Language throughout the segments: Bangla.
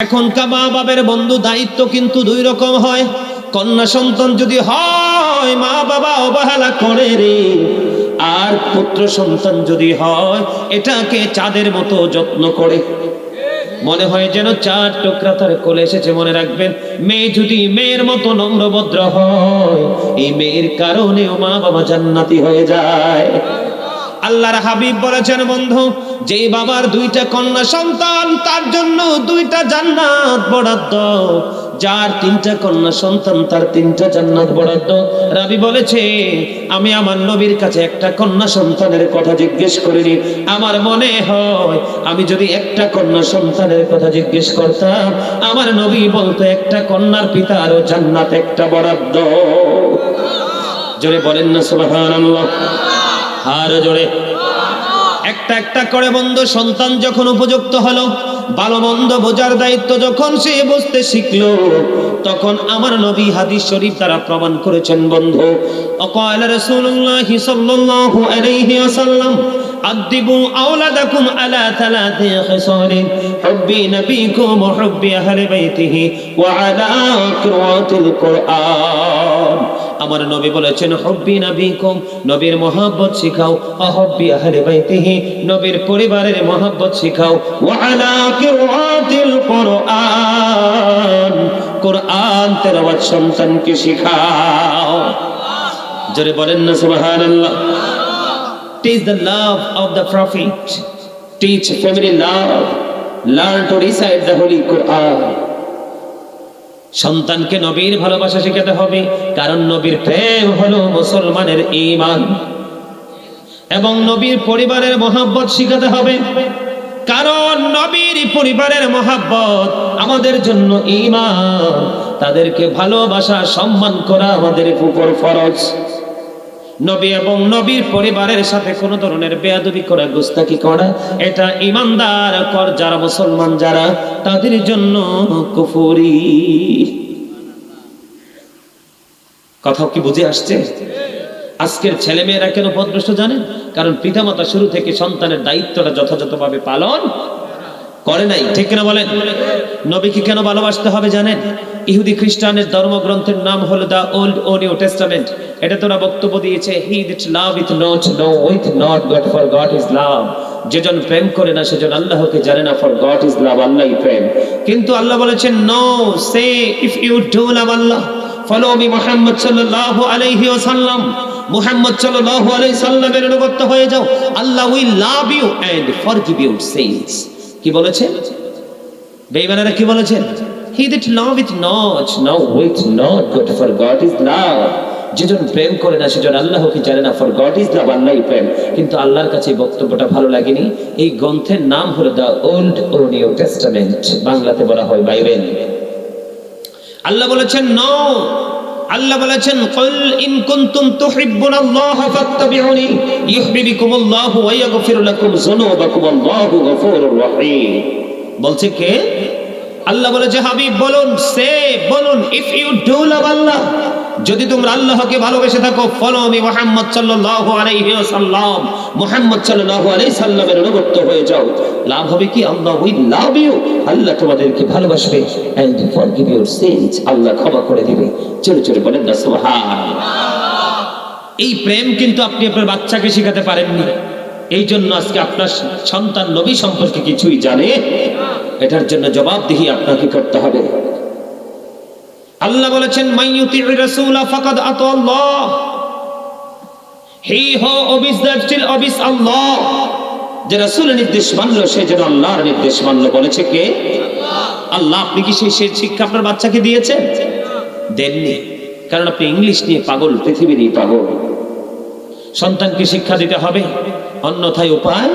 এখনকার মা বাবার বন্ধু দায়িত্ব কিন্তু দুই রকম হয়। কন্যা সন্তান যদি হয় মা বাবা অবহেলা করে রে। আর পুত্র সন্তান যদি হয়, এটাকে চাঁদের মতো যত্ন করে। মনে হয় যেন চার টুকরা তার কোলে এসেছে, মনে রাখবেন। মেয়ে যদি মেয়ের মতো নম্রভদ্র হয়, এই মেয়ের কারণেও মা বাবা জান্নাতি হয়ে যায়। আল্লাহর হাবিব বলেছেন, বন্ধু যেই বাবার দুইটা কন্যা সন্তান, তার জন্য দুইটা জান্নাত বরাদ্দ। যার তিনটা কন্যা সন্তান, তার তিনটা জান্নাত বরাদ্দ। রাবি বলেছে, আমি আমার নবীর কাছে একটা কন্যা সন্তানের কথা জিজ্ঞেস করিনি। আমার মনে হয়, আমি যদি একটা কন্যা সন্তানের কথা জিজ্ঞেস করতাম, আমার নবী বলতো, একটা কন্যার পিতা আরও জান্নাত, একটা বরাদ্দ। জোরে বলেন না, সুবহানাল্লাহ। আর জোরে একটা একটা করে বন্ধু সন্তান যখন উপযুক্ত হলো, ভালো মন্দ বোঝার দায়িত্ব যখন সে বুঝতে শিখলো, তখন আমার নবী হাদিস শরীফ তারা প্রমাণ করেছেন, বন্ধু। অকয়াল রাসূলুল্লাহি সাল্লাল্লাহু আলাইহি ওয়াসাল্লাম আদিবু আওলাদাকুম আলা থালাথি খিসালিন হুব্বি নবীকুম ওয়া হুব্বি আহলি বাইতিহি, ওয়া আলা কিরাতিল কুরআন। আমার নবী বলেছেন, হব্বি নবীকুম, নবীর মহব্বত শিখাও অহব্বি আহলে বাইতিহি, নবীর পরিবারের মহব্বত শিখাও ওয়া আলা কিরাতিল কুরআন কুরআন তেলাওয়াত সন্তানকে শিখাও জোরে বলেন না, সুবহানাল্লাহ Teach the love of the Prophet. Teach family love. Learn to recite the Holy Quran. সন্তানকে নবীর ভালোবাসা শেখাতে হবে, কারণ নবীর প্রেম হলো মুসলমানের ঈমান। এবং নবীর পরিবারের মহাব্বত শিখাতে হবে, কারণ নবীর পরিবারের মহাব্বত আমাদের জন্য ঈমান। তাদেরকে ভালোবাসা, সম্মান করা আমাদের উপর ফরজ। নবী এবং নবীর পরিবারের সাথে কোন ধরনের বেয়াদবি করা গুস্তাকি করা, এটা ইমানদার কর যারা মুসলমান, যারা তাদের জন্য কুফুরি। কথাও কি বুঝে আসছে? আজকের ছেলে মেয়েরা কেন পদভ্রষ্ট জানেন? কারণ পিতামাতা শুরু থেকে সন্তানের দায়িত্বটা যথাযথভাবে পালন করে নাই, ঠিক কিনা বলেন? নবীকে কেন ভালোবাসতে হবে জানেন? ইহুদি খ্রিস্টানের ধর্মগ্রন্থের নাম হলো দা ওল্ড ও নিউ টেস্টামেন্ট। এটা তোরা বক্তব্য দিয়েছে he that love with not know with not God for God is love যেজন প্রেম করে না সেজন আল্লাহকে জানে না ফর গড ইজ লাভ আল্লাহই প্রেম। কিন্তু আল্লাহ বলেছেন no say if you do love Allah follow me Muhammad সাল্লাল্লাহু আলাইহি ওয়াসাল্লাম। মুহাম্মদ সাল্লাল্লাহু আলাইহি সাল্লামের অনুগত হয়ে যাও। Allah will love you and forgive your sins কি বলেছেন বেঈমানেরা কি বলেছেন? That love it not know with not good for God is love যেজন প্রেম করে না, সেজন আল্লাহকে জানে না ফর গড ইজ লাভ আল্লাহই প্রেম। কিন্তু আল্লাহর কাছে বক্তব্যটা ভালো লাগেনি। এই গ্রন্থের নাম হলো দ্য ওল্ড ও নিউ টেস্টামেন্ট। বাংলাতে বলা হয় বাইবেল। আল্লাহ বলেছেন, নো। আল্লাহ বলেছেন, কুল ইন কুনতুম তুহিব্বুনাল্লাহ ফাত্তাবিউনি ইউহিব্বুকুমুল্লাহু ওয়া ইয়াগফির লাকুম যুনুবাকুম আল্লাহু গফুরুর রহিম। বলছে কে? আল্লাহ বলেছে হাবিব, বলুন, সে, বলুন if you do love Allah যদি তোমরা আল্লাহকে ভালোবেসে থাকো ফলো মি মুহাম্মদ সাল্লাল্লাহু আলাইহি ওয়াসাল্লাম, মুহাম্মদ সাল্লাল্লাহু আলাইহি সাল্লামের অনুগত হয়ে যাও। লাভ হবে কি? আল্লাহ উইল লাভ ইউ আল্লাহ তোমাদেরকে ভালোবাসবে। And forgive your sins Allah ক্ষমা করে দিবে। চলে চলে বলেন না, সুবহানাল্লাহ। এই প্রেম কিন্তু আপনি আপনার বাচ্চাকে শেখাতে পারেননি। এই জন্য আজকে আপনার সন্তান নবী সম্পর্কে কিছুই জানে। এটার জন্য জবাবদিহি আপনাকে করতে হবে। আল্লাহ বলেছেন মাইয়ুতি রাসূলা ফাকাদ আতাল্লাহ হি হো অবিস স্টিল অবিস আল্লাহ। যে রাসূলের নির্দেশ মানলো, সে যেন আল্লাহর নির্দেশ মানলো। বলেছে কে? আল্লাহ, আপনি কি সেই শিক্ষা আপনার বাচ্চাকে দিয়েছেন? দেননি। কারণ আপনি ইংলিশ নিয়ে পাগল পৃথিবীরই পাগল। সন্তানকে শিক্ষা দিতে হবে। অন্যথায় উপায়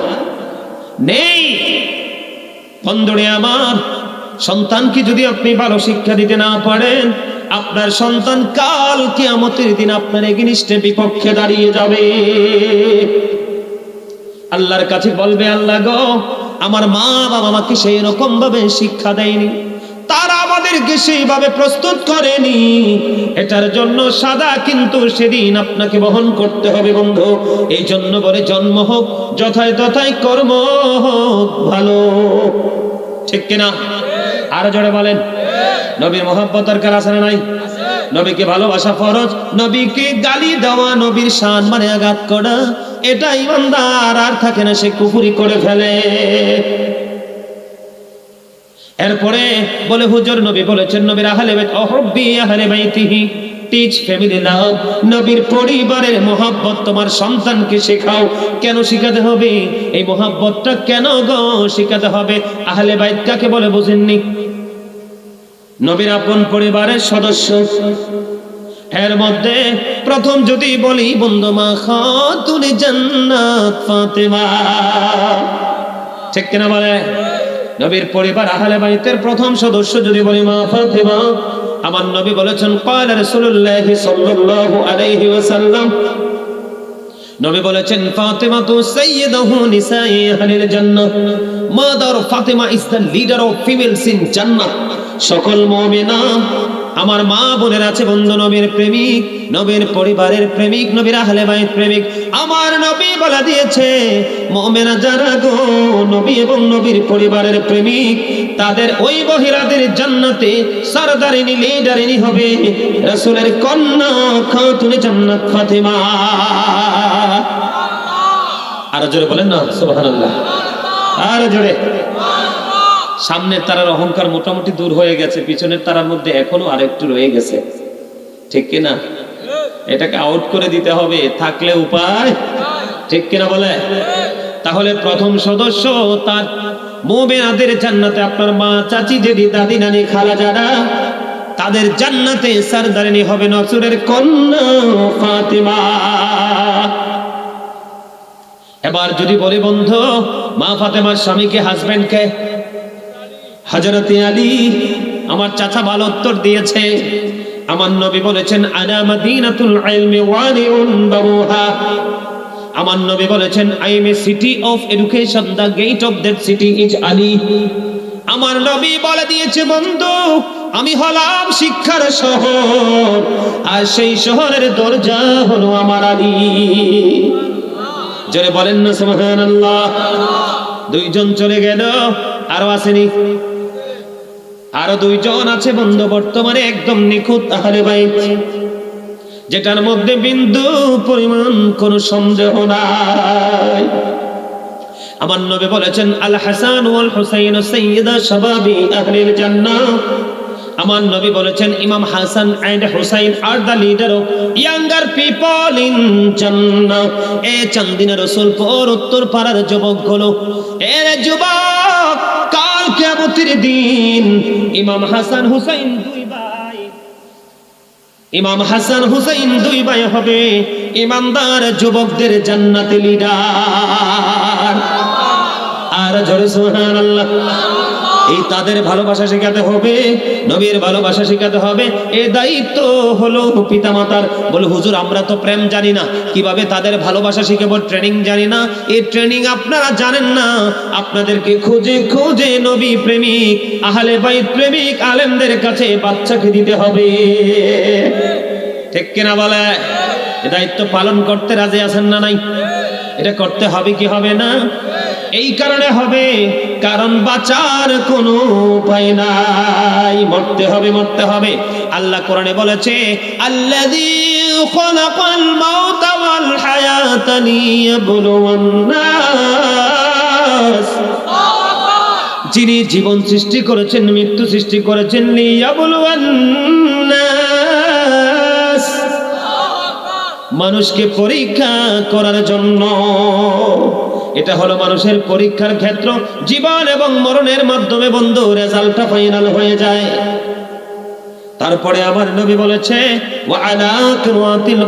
নেই। বন্ধুরে আমার, সন্তানকে যদি আপনি ভালো শিক্ষা দিতে না পারেন, আপনার সন্তান কাল কিয়ামতের দিন আপনার এগিনিস্টের বিপক্ষে দাঁড়িয়ে যাবে। আল্লাহর কাছে বলবে, আল্লাহ গো, আমার মা বাবা আমাকে সেই রকম ভাবে শিক্ষা দেয়নি। তারা আমাদেরকে সেইভাবে প্রস্তুত করেনি। এটার জন্য সাদা কিন্তু সেদিন আপনাকে বহন করতে হবে বন্ধু। এই জন্য বলে জন্ম হোক যথায় তথায় কর্ম হোক, ভালো। ঠিক কিনা? আরও জোরে বলেন। নবীর মোহাব্বত দরকার আছে নাই? নবীকে ভালোবাসা ফরজ, নবীকে গালি দেওয়া, নবীর শান মানে আঘাত করা এটা ইমানদার আর থাকে না সে কুফুরি করে ফেলে। এরপরে বলে, হুজুর নবী বলেছেন, নবীর আহলে বাইত অহব্বি আহলে বাইতিহি টিচ ফ্যামিলি লাভ নবীর পরিবারের মোহাব্বত, তোমার সন্তানকে শেখাও, কেন শিখাতে হবে? এই মোহাব্বতটা কেন গো শিখাতে হবে? আহলে বাইত কাকে বলে বুঝেননি? নবীর আপন পরিবারের সদস্য। এর মধ্যে প্রথম যদি বলি, বন্ধু মা খাতুন জান্নাত ফাতেমা। ঠিক কিনা বলে? নবীর পরিবার আহলে বাইতের প্রথম সদস্য যদি বলি মা ফাতেমা আমার নবী বলেছেন قال রাসূলুল্লাহ সাল্লাল্লাহু আলাইহি ওয়াসাল্লাম নবী বলেছেন ফাতেমা তো সাইয়্যিদাহু নিসাই আহলিল জান্নাহ mother Fatima is the leader of females in জান্নাহ সকল মুমিনা আমার মা বোনের আছে বন্ধু নবীর প্রেমিক, নবীর পরিবারের প্রেমিক, নবীর আহলে বাইত প্রেমিক। আমার নবী বলা দিয়েছে, মুমিনা যারা গো, নবী এবং নবীর পরিবারের প্রেমিক, তাদের ওই মহিলাদের জান্নাতে সরদারিনী, লিডারিনী হবে। রাসূলের কন্যা খাতুনে জান্নাত ফাতেমা। আরও জোরে বলেন না, সুবহানাল্লাহ। আর জোরে। সামনের তারার অহংকার মোটামুটি দূর হয়ে গেছে, পিছনের তারার মধ্যে এখনও আরেকটু রয়ে গেছে। ঠিক কিনা? এটাকে আউট করে দিতে হবে, থাকলে উপায়? ঠিক কিনা বলে? তাহলে প্রথম সদস্য তার মোমেনাদের জান্নাতে আপনার মা, চাচি দিদি দাদি, নানি খালা যারা তাদের জান্নাতে সারদারিনী হবে নসুরের কন্যা ফাতিমা। এবার যদি বলি, বন্ধু, মা ফাতেমার স্বামীকে হাজবেন্ডকে হজরতে আলী আমার চাচা ভালো উত্তর দিয়েছে। আমার নবী বলেছেন আনা মাদিনাতুল ইলমি ওয়ালিউন বাবুহা আমার নবী বলেছেন I am a city of education the gate of that city is Ali আমার নবী বলে দিয়েছে, বন্ধু, আমি হলাম শিক্ষার শহর, আর সেই শহরের দরজা হলো আমার আলী। জোরে বলেন না, সুবহানাল্লাহ। দুইজন চলে গেল, আরও আসেনি। আরও দুইজন আছে বন্ধু, বর্তমানে একদম নিখুঁত তাহলে ভাই যেটার মধ্যে বিন্দু পরিমাণ কোনো সন্দেহ নাই। আমার নবী বলেছেন, আল হাসান ওয়াল হুসাইন সাইয়্যিদা শাবাবি আহলিল জান্নাহ। আমার নবী বলেছেন, Imam Hasan and Hussain are the leader of younger people in জান্নাহ। এ চান্দিনা রাসূল পর উত্তর পাড়ার যুবকগুলো এ রে যুবক কিয়ামতের দিন। ইমাম হাসান হুসাইন দুই ভাই। ইমাম হাসান হুসাইন দুই ভাই হবে ইমানদার যুবকদের জান্নাতে লিডার। আর জোরে সুবহানাল্লাহ। এই তাদের ভালোবাসা শেখাতে হবে, নবীর ভালোবাসা শেখাতে হবে। এ দায়িত্ব হলো পিতা মাতার বলে, হুজুর, আমরা তো প্রেম জানি না। কীভাবে তাদের ভালোবাসা শিখাবো ট্রেনিং জানি না। এই ট্রেনিং আপনারা জানেন না। আপনাদেরকে খুঁজে খুঁজে নবী প্রেমিক, আহলে বাইত প্রেমিক, আলেমদের কাছে বাচ্চাকে দিতে হবে। ঠিক কিনা বলে? এ দায়িত্ব পালন করতে রাজি আছেন না নাই? এটা করতে হবে কি হবে না? এই কারণে হবে, কারণ বাঁচার কোনো উপায় নাই। মরতে হবে মরতে হবে। আল্লাহ কোরআনে বলেছে, আল্লাযী খালাকাল মাউতা ওয়াল হায়াতা যিনি জীবন সৃষ্টি করেছেন, মৃত্যু সৃষ্টি করেছেন মানুষকে পরীক্ষা করার জন্য এটা হলো মানুষের পরীক্ষার ক্ষেত্র। জীবন এবং মরণের মাধ্যমে বন্ধু, রেজাল্টটা ফাইনাল হয়ে যায়। তারপরে আমার নবী বলেছে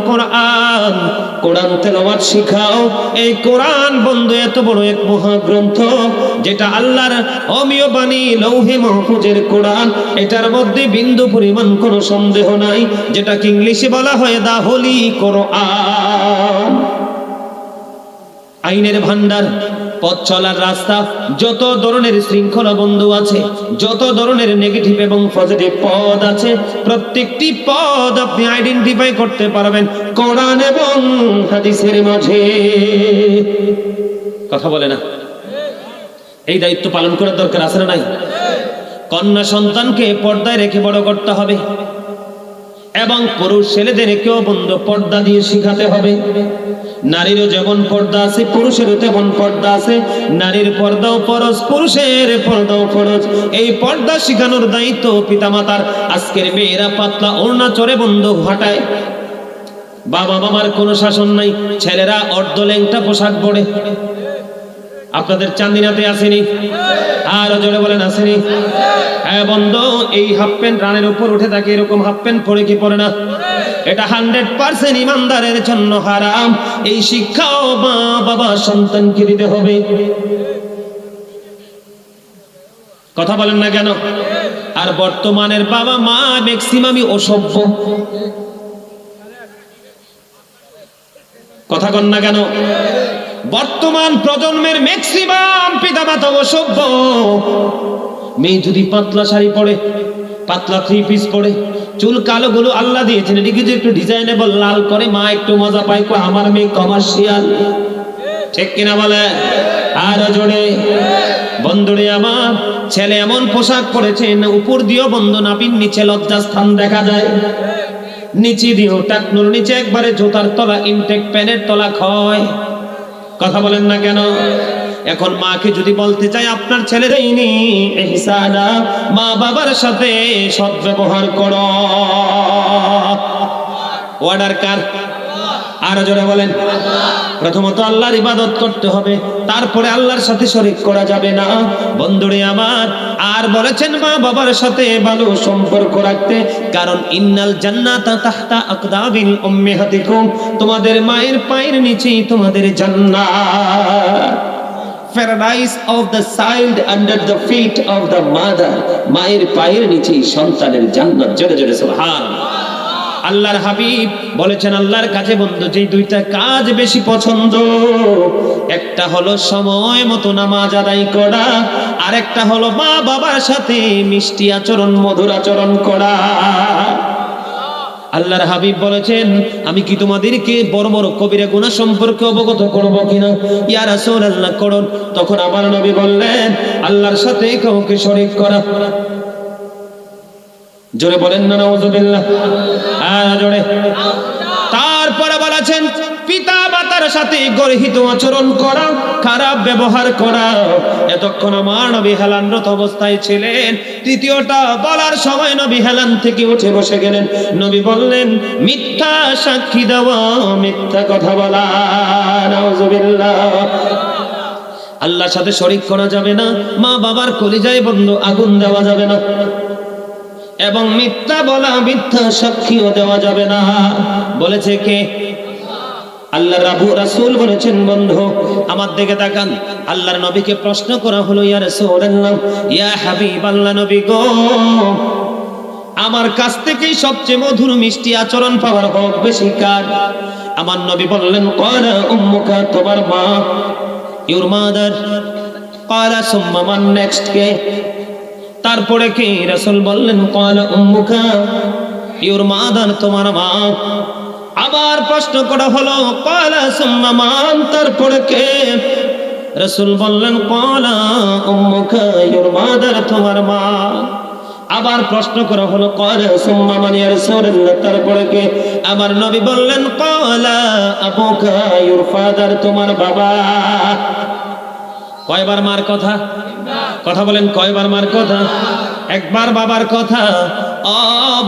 কোরআন। কোরআন শিখাও। এই কোরআন বন্ধু, এত বড় এক মহাগ্রন্থ, যেটা আল্লাহর অমীয় বাণী লৌহে মাহফুজের কোরআন। এটার মধ্যে বিন্দু পরিমাণ কোনো সন্দেহ নাই, যেটাকে ইংলিশে বলা হয় দা হোলি কোরআন। আইনের ভান্ডার পথ চলার রাস্তা, যত ধরনের শৃঙ্খলা বন্ধু আছে, যত ধরনের নেগেটিভ এবং পজিটিভ পদ আছে, প্রত্যেকটি পদ আপনি আইডেন্টিফাই করতে পারবেন কোরআন এবং হাদিসের মাঝে। কথা বলে না? এই দায়িত্ব পালন করার দরকার আছে না নাই? কন্যা সন্তানকে পর্দায় রেখে বড় করতে হবে। এবং পুরুষ ছেলেদেরকেও বন্ধ পর্দা দিয়ে শিখাতে হবে। নারীরও যেমন পর্দা আছে, পুরুষেরও তেমন পর্দা আছে। নারীর পর্দাও ফরজ, পুরুষের পর্দাও ফরজ। এই পর্দা শিখানোর দায়িত্ব পিতামাতার। আজকের মেয়েরা পাতলা ওড়না চড়ে বন্ধ ঘটায় বাবা মামার কোনো শাসন নাই, ছেলেরা অর্ধ ল্যাংটা পোশাক পরে। আপনাদের চান্দিনাতে আসেনি? আর জোরে বলেন, আসেনি? হ্যাঁ বন্ধু, এই হাফ প্যান্ট রানের উপর উঠে থাকে এরকম হাফ প্যান্ট পরে কি পরে না? এটা হান্ড্রেড পার্সেন্ট ইমানদারের জন্য হারাম। এই শিক্ষাও মা, বাবা, সন্তানকে দিতে হবে। কথা বলেন না কেন? আর বর্তমানের বাবা মা ম্যাক্সিমামই অসভ্য। কথা কন না কেন? বর্তমান প্রজন্মের ম্যাক্সিমাম পিতামাতা অসভ্য। মেয়ে যদি পাতলা শাড়ি পরে, পাতলা থ্রি পিস পরে, চুল কালো গুলো আল্লাহ দিয়েছেন, এদিকে যে একটু ডিজাইনেবল লাল করে, মা একটু মজা পায় আমার মেয়ে কমার্শিয়াল ঠিক কিনা বলে? আর জোরে। বন্ধুরে আমার, ছেলে এমন পোশাক পরেছেন, উপর দিয়েও বন্ধ নাপির নিচে লজ্জাস্থান দেখা যায়। নিচে দিয়েও, টাকনুর নিচে একবারে জুতার তলা ইনটেক প্যানের তলা ক্ষয়। কথা বলেন না কেন? এখন মাকে যদি বলতে চাই, আপনার ছেলে দেয়নি ইহসানা মা বাবার সাথে সদ্ব্যবহার ব্যবহার করো। অর্ডার কার? আরও জোরে বলেন। প্রথমত আল্লাহর ইবাদত করতে হবে, তারপরে আল্লাহর সাথে শরীক করা যাবে না। বন্ধুরে আমার, আর বলেছেন মা বাবার সাথে ভালো সম্পর্ক রাখতে, কারণ ইন্নাল জান্নাতা তাহতা আকদাবিল উম্মিহাতিকুম, তোমাদের মায়ের পায়ের নিচেই তোমাদের জান্নাত। Paradise of the child under the feet of the mother মায়ের পায়ের নিচেই সন্তানের জান্নাত। জোরে জোরে, সুবহানাল্লাহ। আল্লাহর হাবিব বলেছেন, আল্লাহর কাছে বন্ধু যে দুইটা কাজ বেশি পছন্দ, একটা হলো সময় মতো নামাজ আদায় করা আর একটা হলো মা বাবার সাথে মিষ্টি আচরণ, মধুর আচরণ করা। আল্লাহর হাবিব বলেছেন, আমি কি তোমাদেরকে বড় বড় কবিরা গুনাহ সম্পর্কে অবগত করব কিনা? ইয়া রাসূলুল্লাহ, করুন। তখন আমার নবী বললেন, আল্লাহর সাথে কাউকে শরীক করা। জোরে বলেন না, নাউজুবিল্লাহ। আর জোরে। তারপরে বলেছেন, পিতা মাতার সাথে গর্হিত আচরণ করা খারাপ ব্যবহার করা এতক্ষণ আমার নবী হেলানরত অবস্থায় ছিলেন। তৃতীয়টা বলার সময় নবী হেলান থেকে উঠে বসে গেলেন। নবী বললেন, মিথ্যা সাক্ষী দেওয়া, মিথ্যা কথা বলা আল্লাহর সাথে শরিক করা যাবে না মা বাবার কলিজায় বন্ধ আগুন দেওয়া যাবে না। এবং মিথ্যা বলা, মিথ্যা সাক্ষীও দেওয়া যাবে না। বলেছে কে? আল্লাহ রাবু রাসূল বলেছেন, বন্ধু, আমার দিকে তাকান। আল্লাহর নবীকে প্রশ্ন করা হলো, ইয়া রাসূলুল্লাহ, ইয়া হাবিব আল্লাহ নবী গো, আমার কাছ থেকেই সবচেয়ে মধুর মিষ্টি আচরণ পাওয়ার হক বেশি কার? আমার নবী বললেন করা উম্মুকা, তোমার মা ইউর মাদার। কলা সুম্মা নেক্সট কে? তারপরে কে রাসূল বললেন কলা উম্মুকা, ইউর মাদার তোমার মা। আবার প্রশ্ন করা হলো কলা সুম্মা মান তারপরে কে? রাসূল বললেন কলা উম্মুকা, ইউর মাদার তোমার মা। আবার প্রশ্ন করা হলো কলা সুম্মা মান ইয়া তারপরে কে? আমার নবী বললেন কলা আবুকা, ইউর ফাদার তোমার বাবা। কয়বার মার কথা? কথা বলেন, কয়বার মার কথা? একবার বাবার কথা।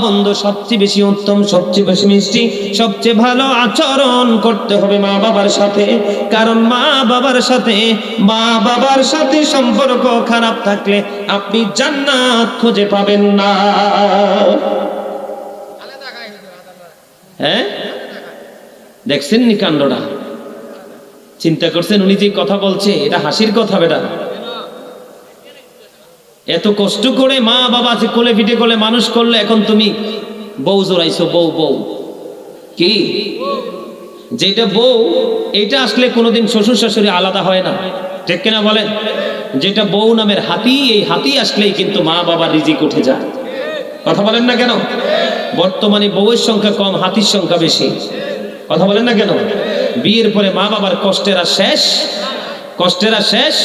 বন্ধু, সবচেয়ে বেশি উত্তম, সবচেয়ে বেশি মিষ্টি, সবচেয়ে ভালো আচরণ করতে হবে মা বাবার সাথে। কারণ মা বাবার সাথে, মা বাবার সাথে সম্পর্ক খারাপ থাকলে আপনি জান্নাত খুঁজে পাবেন না। হ্যাঁ? দেখছেন নি কাণ্ডটা? চিন্তা করছেন উনি যে কথা বলছে, এটা হাসির কথা বেটা। এত কষ্ট করে মা বাবা যে কোলে পিঠে কোলে মানুষ করলে, এখন তুমি বউ জোড়াইছো, বউ বউ। কি? যেটা বউ এটা আসলে কোনোদিন শ্বশুর শাশুড়ি আলাদা হয় না। ঠিক কিনা বলেন? যেটা বউ নামের হাতি, এই হাতি আসলেই কিন্তু মা বাবার রিজিক উঠে যায়। কথা বলেন না কেন? বর্তমানে বউয়ের সংখ্যা কম, হাতির সংখ্যা বেশি। কথা বলেন না কেন? বিয়ের পরে মা বাবার কষ্টের শেষ কষ্টের শেষ।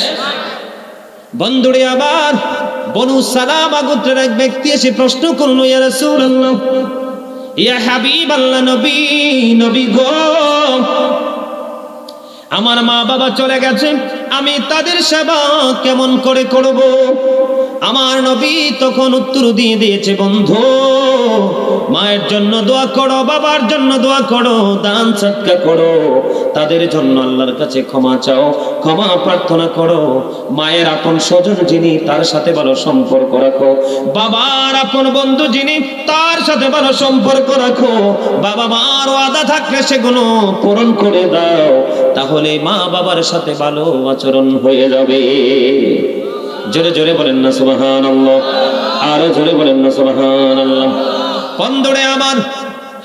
বন্ধুরে আবার বনু সালামা গোত্রের এক ব্যক্তি এসে প্রশ্ন করল, ইয়া রাসূলুল্লাহ, ইয়া হাবিব আল্লাহ নবী নবী গো, আমার মা বাবা চলে গেছে, আমি তাদের সেবা কেমন করে করব? আমার নবী তখন উত্তর দিয়ে দিয়েছে, বন্ধু, মায়ের জন্য দোয়া করো, বাবার জন্য দোয়া করো, দান সৎকা করো। তাদের জন্য আল্লাহর কাছে ক্ষমা চাও, ক্ষমা প্রার্থনা করো। মায়ের আপন স্বজন যিনি, তার সাথে ভালো সম্পর্ক রাখো। বাবার আপন বন্ধু যিনি, তার সাথে ভালো সম্পর্ক রাখো। বাবা মার আদা থাকলে সেগুলো পূরণ করে দাও, তাহলে মা বাবার সাথে ভালো আচরণ হয়ে যাবে। জোরে জোরে বলেন না সুবাহান আরও জোরে বলেন না সুবাহান আল্লাহ বন্ধুরে আমার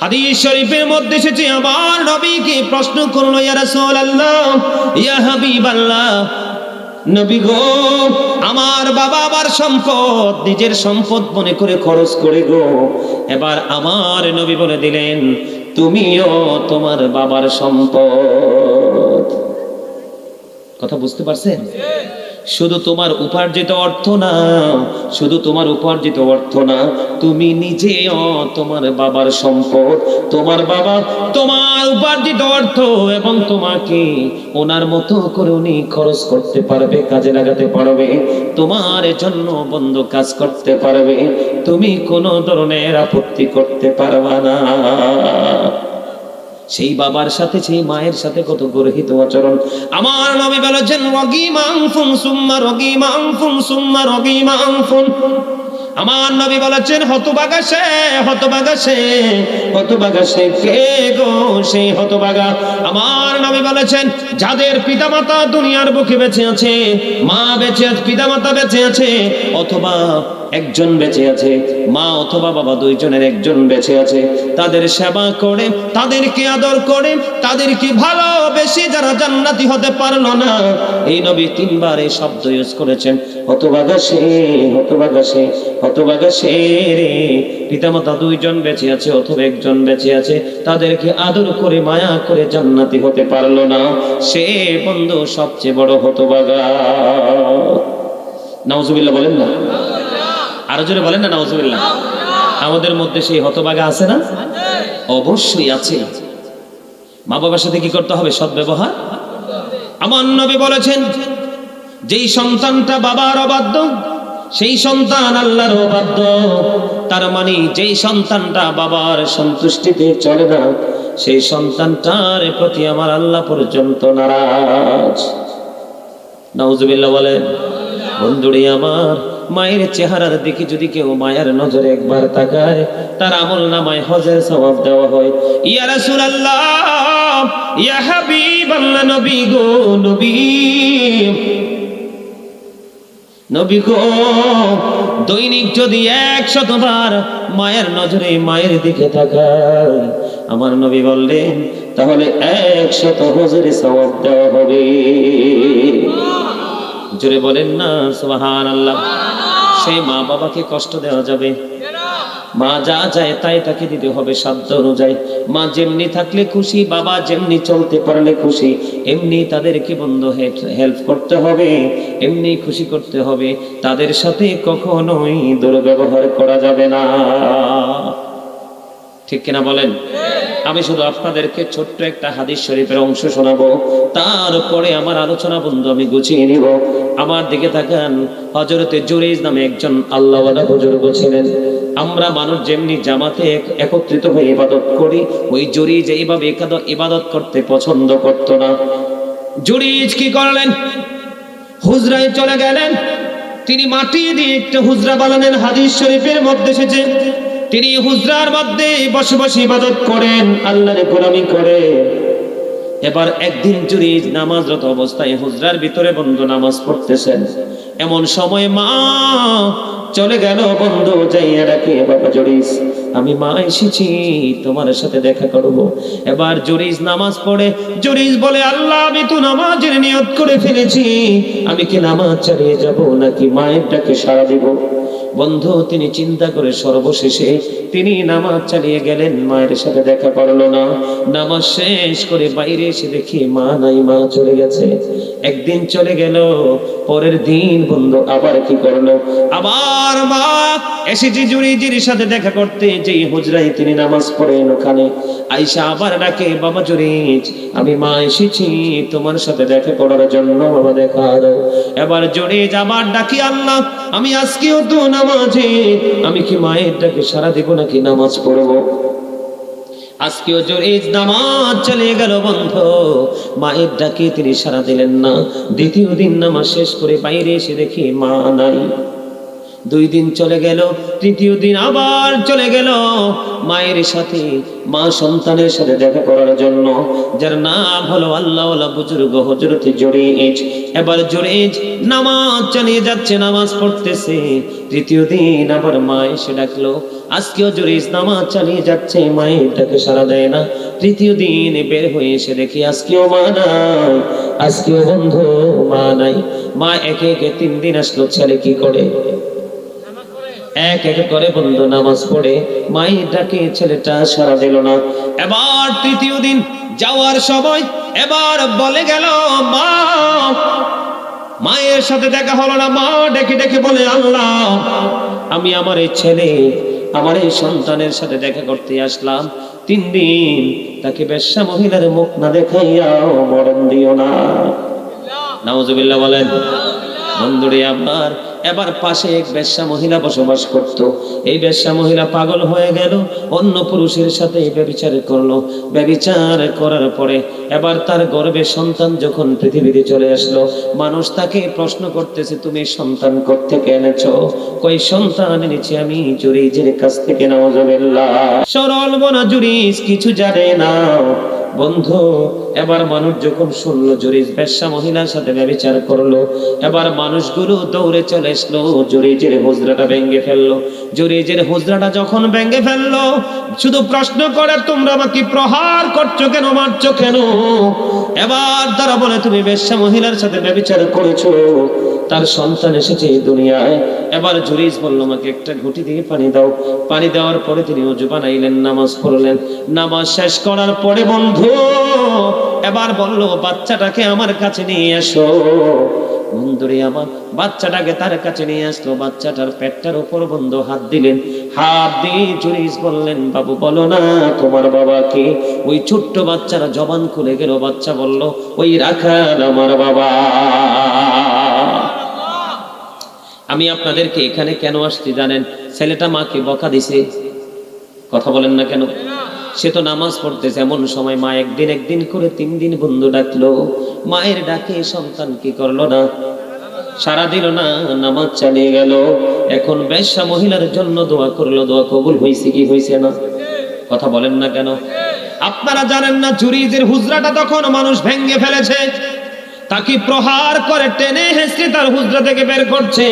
হাদিস শরীফের মধ্যে এসেছে, আমার নবীকে প্রশ্ন করল, ইয়া রাসূলুল্লাহ, ইয়া হাবিবাল্লাহ, নবী গো, আমার বাবা আমার সম্পদ, নিজের সম্পদ মনে করে খরচ করে গো। এবার আমার নবী বলে দিলেন, তুমিও তোমার বাবার সম্পদ। কথা বুঝতে পারছেন? শুধু তোমার উপার্জিত অর্থ না, শুধু তোমার উপার্জিত অর্থ না, তুমি নিজেও তোমার বাবার সম্পদ, তোমার বাবা তোমার উপার্জিত অর্থ এবং তোমাকে ওনার মতো করে উনি খরচ করতে পারবে, কাজে লাগাতে পারবে, তোমার জন্য বন্ধ কাজ করতে পারবে, তুমি কোনো ধরনের আপত্তি করতে পারবা না। সেই বাবার সাথে, সেই মায়ের সাথে কত গর্হিত আচরণ। আমার নবী বলেছেন মাংফুন সুম্মা রগি মাংফুন সুম্মা রগি মাংফুন আমার নবী বলেছেন, হতবাগা সে হতবাগা সে সে কে গো সেই হতবাগা। আমার নবী বলেছেন, যাদের পিতামাতা দুনিয়ার বুকে বেঁচে আছে, মা বেঁচে আছে পিতামাতা বেঁচে আছে, অথবা একজন বেঁচে আছে, মা অথবা বাবা দুইজনের একজন বেঁচে আছে। তাদের সেবা করে, তাদেরকে আদর করে, তাদেরকে ভালোবেসে যারা জান্নাতি হতে পারল না। এই নবী তিনবার এই শব্দ ইউজ করেছেন, হতবাগা সে হতবাগা সে হতবাগা সে রে। পিতামাতা দুইজন বেঁচে আছে অথবা একজন বেঁচে আছে, তাদেরকে আদর করে, মায়া করে জান্নাতি হতে পারল না। সে বন্ধু সবচেয়ে বড় হতবাগা। নাউজুবিল্লাহ বলেন না। আরও জোরে বলেন না, নাউজুবিল্লাহ। আমাদের মধ্যে সেই হতবাগা আছে না? অবশ্যই আছে। মা বাবার সাথে কি করতে হবে? সদ্ব্যবহার ব্যবহার? আমার নবী বলেছেন, যেই সন্তানটা বাবার অবাধ্য, সেই সন্তান আল্লাহর অবাধ্য। তার মানে যেই সন্তানটা বাবার সন্তুষ্টিতে চলে না, সেই সন্তানটার প্রতি আমার আল্লাহ পর্যন্ত নারাজ। নাউজুবিল্লাহ বলেন, বন্ধুরে আমার মায়ের চেহারার দিকে যদি কেউ মায়ের নজরে একবার তাকায় তার আমল নামায় হজের স্বভাব দেওয়া হয়। ইয়া রাসূলুল্লাহ ইয়া হাবিবাল্লাহ নবী গো নবী। নবী গো দৈনিক যদি একশতবার মায়ের নজরে মায়ের দিকে তাকায় আমার নবী বললেন তাহলে একশত হজরে সওয়াব দেওয়া হবে। জোরে বলেন না সুবহান আল্লাহ সেই মা বাবাকে কষ্ট দেওয়া যাবে। মা যা চায় তাই তাকে দিতে হবে সাধ্য অনুযায়ী। মা যেমনি থাকলে খুশি, বাবা যেমনি চলতে পারলে খুশি, এমনি তাদেরকে বন্ধ হেল্প করতে হবে, এমনি খুশি করতে হবে। তাদের সাথে কখনোই দুর্ব্যবহার করা যাবে না। ঠিক কিনা বলেন? আমি শুধু আপনাদেরকে ছোট্ট একটা হাদিস শরীফের অংশ শোনাবো, তারপরে আমার আলোচনা বন্ধু আমি গুছিয়ে নিব। আমার দিকে তাকান হজরতে জুরিজ নামে একজন আল্লাহওয়ালা বুজুর্গ ছিলেন আমরা মানুষ যেমনি জামাতে একত্রিত হয়ে ইবাদত করি, ওই জুরিজ এইভাবে ইবাদত করতে পছন্দ করতো না। জুরিজ কি করলেন? হুজরায় চলে গেলেন। তিনি মাটি দিয়ে একটা হুজরা বানালেন হাদিস শরীফের মধ্যে এসেছে। তিনি হুজরার মধ্যে বসে বসে ইবাদত করেন, আল্লাহর গোলামি করে। এবার একদিন জুরি নামাজরত অবস্থায় হুজরার ভিতরে বন্ধু নামাজ পড়তেছেন, এমন সময় মা চলে গেল, বন্ধু যাইয়া ডাকে, বাবা জরিস, আমি মা এসেছি, তোমার সাথে দেখা করব। এবার জরিস নামাজ পড়ে, জরিস বলে, আল্লাহ, আমি তো নামাজের নিয়ত করে ফেলেছি, আমি কি নামাজ চালিয়ে যাব নাকি মায়ের ডাকে সাড়া দিব? বন্ধু, তিনি চিন্তা করে সর্বশেষে তিনি নামাজ চালিয়ে গেলেন। মায়ের সাথে দেখা করল না। নামাজ শেষ করে বাইরে এসে দেখি মা নাই, মা চলে গেছে। একদিন চলে গেল, পরের দিন বন্ধু আবার কি করল? আবার মা এসেছি জুরিজির সাথে দেখা করতে যেই হুজরাই তিনি নামাজ পড়েন ওখানে। আইসা আবার ডাকে, বাবা জুরিজ, আমি মা এসেছি তোমার সাথে দেখা করার জন্য, বাবা দেখা এবার জুরিজ আবার ডাকি, আল্লাহ, আমি আজকেও তো নামাজে আমি কি মায়ের ডাকে সারা দেব নাকি নামাজ পড়ব? আজকেও এই নামাজ চলে গেল বন্ধ। মায়ের ডাকে তিনি সারা দিলেন না। দ্বিতীয় দিন নামাজ শেষ করে বাইরে এসে দেখি মা নাই। দুই দিন চলে গেল, তৃতীয় দিন আবার চলে গেল। মায়ের সাথে, মা সন্তানের সাথে দেখা করার জন্য, যার নাম হলো আল্লাহ বুজুর্গ হজরতে জোরেজ। এবার জোরেজ নামাজ চালিয়ে যাচ্ছে, নামাজ পড়তেছে। তৃতীয় দিন আবার মা এসে ডাকলো, আজকেও জোরেজ নামাজ চালিয়ে যাচ্ছে, মায়ের ডাকে সারা দেয় না। তৃতীয় দিন বের হয়ে এসে দেখি, আজকেও মা নাই, আজকেও বন্ধু মা নাই। মা একে একে তিন দিন আসলো, ছেলে কি করে? এক এক করে বন্ধু নামাজ পড়ে মায়ের ডাকে ছেলেটা সারা দিল না। এবার তৃতীয় দিন যাওয়ার সময় এবার বলে গেল মা মায়ের সাথে দেখা হলো না। মা ডেকে ডেকে বলে আল্লাহ আমি আমার এই ছেলে আমার এই সন্তানের সাথে দেখা করতে আসলাম। তিন দিন তাকে বেশ্যা মহিলার মুখ না দেখাইয়াও মরণ দিও না। নাউজুবিল্লাহ বলেন বন্ধুরে আমার এবার পাশে এক বেশ্যা মহিলা বসবাস করত। এই বেশ্যা মহিলা পাগল হয়ে গেল, অন্য পুরুষের সাথে ব্যবিচার করল। ব্যবিচার করার পরে এবার তার গর্বে সন্তান যখন পৃথিবীতে চলে আসলো, মানুষ তাকে প্রশ্ন করতেছে, তুমি সন্তান থেকে এনেছো? কই, সন্তান এনেছি আমি জুরিজের কাছ থেকে নাউজুবিল্লাহ সরল বনা জুরিজ কিছু জানে না। বন্ধু, এবার মানুষ যখন শুনলো জরিজ বেশ্যা মহিলার সাথে ব্যবচার করল, এবার মানুষগুলো দৌড়ে চলে আসলো জরিজের হুজরাটা ভেঙে ফেলল। জরিজের হুজরাটা যখন ভেঙে ফেলল, শুধু প্রশ্ন করে, তোমরা আমাকে প্রহার করছ কেন, মারছো কেন? এবার তারা বলে, তুমি বেশ্যা মহিলার সাথে ব্যবচার করেছ। তার সন্তান এসেছে দুনিয়ায়। এবার জুরিজ বলল, আমাকে একটা ঘুটি দিয়ে পানি দাও। পানি দেওয়ার পরে তিনি অজু বানাইলেন, নামাজ পড়লেন। নামাজ শেষ করার পরে বন্ধু, এবার বলল, বাচ্চাটাকে আমার কাছে নিয়ে এসো। বন্ধুরে, আমার বাচ্চাটাকে তার কাছে নিয়ে আসলো। বাচ্চাটার পেটটার উপর বন্ধু হাত দিলেন। হাত দিয়ে জুরিজ বললেন, বাবু, বলো না, তোমার বাবাকে ওই ছোট্ট বাচ্চারা জবান খুলে গেল। বাচ্চা বলল, ওই রাখাল আমার বাবা। আমি আপনাদেরকে এখানে কেন আসছি জানেন? ছেলেটা মাকে বকা দিছে। কথা বলেন না কেন? সে তো নামাজ পড়তেছে, এমন সময় মা একদিন একদিন করে তিন দিন বন্ধু ডাকলো। মায়ের ডাকে সন্তান কি করল না? সারা দিল না, নামাজ চালিয়ে গেল। এখন বেশ্যা মহিলার জন্য দোয়া করল। দোয়া কবুল হয়েছে কি হয়েছে না? কথা বলেন না কেন? আপনারা জানেন না জুরিজের হুজরাটা তখন মানুষ ভেঙ্গে ফেলেছে। তাকে প্রহার করে টেনে হেসে তার হুজরা থেকে বের করছে।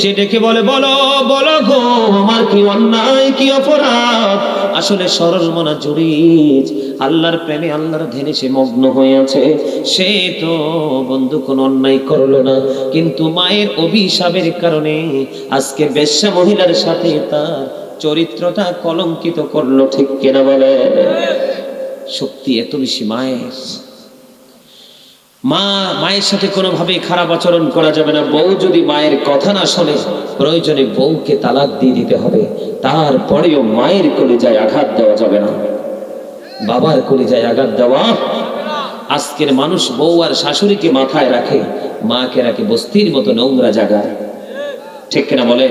সে ডেকে বলে, বলো বলো গো, আমার কি অন্যায়, কি অপরাধ? আসলে সরল মনা জুরিজ আল্লাহর প্রেমে আল্লাহর ধ্যানে সে মগ্ন হয়ে আছে। সে তো বন্ধু, কোন অন্যায় করল না। কিন্তু মায়ের অভিশাপের কারণে আজকে বেশ্যা মহিলার সাথে তার চরিত্রটা কলঙ্কিত করল, ঠিক কিনা বলে? শক্তি এত বেশি মায়ের। মা, মায়ের সাথে কোনোভাবে খারাপ আচরণ করা যাবে না। বউ যদি মায়ের কথা না শোনে, প্রয়োজনে বউকে তালাক দিয়ে দিতে হবে। তারপরেও মায়ের কলিজায় আঘাত দেওয়া যাবে না। বাবার কলিজায় আঘাত দেওয়া। আজকের মানুষ বউ আর শাশুড়িকে মাথায় রাখে, মাকে রাখে বস্তির মতো নোংরা জায়গায় ঠিক কিনা বলে?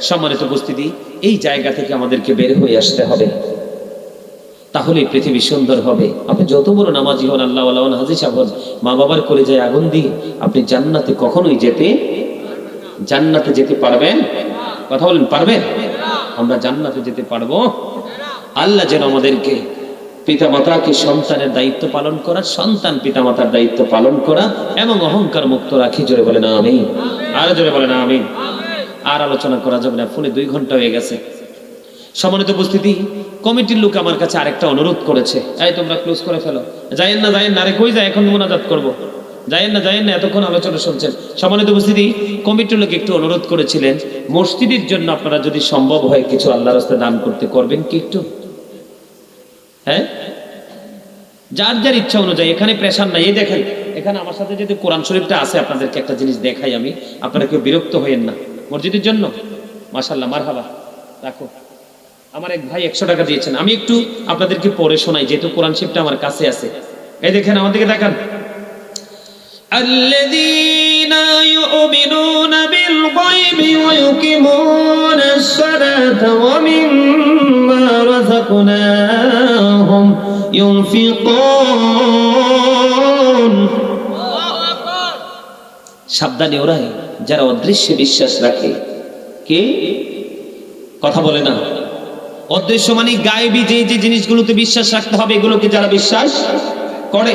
সম্মানিত উপস্থিতি, এই জায়গা থেকে আমাদেরকে বের হয়ে আসতে হবে। তাহলে পৃথিবী সুন্দর হবে। আপনি যত বড় নামাজি হন, আল্লাহ আল্লাহ হাজি সাহেব মা বাবার করে যায় আগুন দিয়ে আপনি জান্নাতে কখনোই যেতে জান্নাতে যেতে পারবেন? কথা বলেন, পারবেন? আমরা জান্নাতে যেতে পারব। আল্লাহ যেন আমাদেরকে পিতামাতাকে সন্তানের দায়িত্ব পালন করা, সন্তান পিতামাতার দায়িত্ব পালন করা এবং অহংকার মুক্ত রাখি। জোরে বলে না আমি আর জোরে বলে না আমি আর আলোচনা করা যাবে না, ফোনে দুই ঘণ্টা হয়ে গেছে। সম্মানিত উপস্থিতি, কমিটির লোক আমার কাছে আরেকটা অনুরোধ করেছে। এই তোমরা ক্লোজ করে ফেলো। যাইয়েন না যাইয়েন না রে কই যায়? এখন মোনাজাত করব। যায়েন না যায়েন না, এতক্ষণ আলোচনা শুনছেন। সম্মানিত উপস্থিতি, কমিটির লোক একটু অনুরোধ করেছিলেন, মসজিদের জন্য আপনারা যদি সম্ভব হয় কিছু আল্লাহ রাস্তায় দান করতে, করবেন কি একটু? হ্যাঁ? যার যার ইচ্ছা অনুযায়ী, এখানে প্রেশার নাই। এই দেখেন, এখানে আমার সাথে যদি কোরআন শরীফটা আছে, আপনাদেরকে একটা জিনিস দেখাই আমি। আপনারা কেউ বিরক্ত হইেন না। মসজিদের জন্য? মাশাল্লাহ মারহাবা। রাখো। আমার এক ভাই একশো টাকা দিয়েছেন। আমি একটু আপনাদেরকে পরে শোনাই, যেহেতু কোরআন শিবটা আমার কাছে আছে। এই দেখেন, আমার দিকে দেখান الذين يؤمنون بالغيب ويقيمون الصلاة ومما رزقناهم ينفقون সাবধানে ওরাই, যারা অদৃশ্যে বিশ্বাস রাখে, কে? কথা বলে না। অদৃশ্য মানে গায়েবী যে যে জিনিসগুলোতে বিশ্বাস রাখতে হবে এগুলোকে যারা বিশ্বাস করে।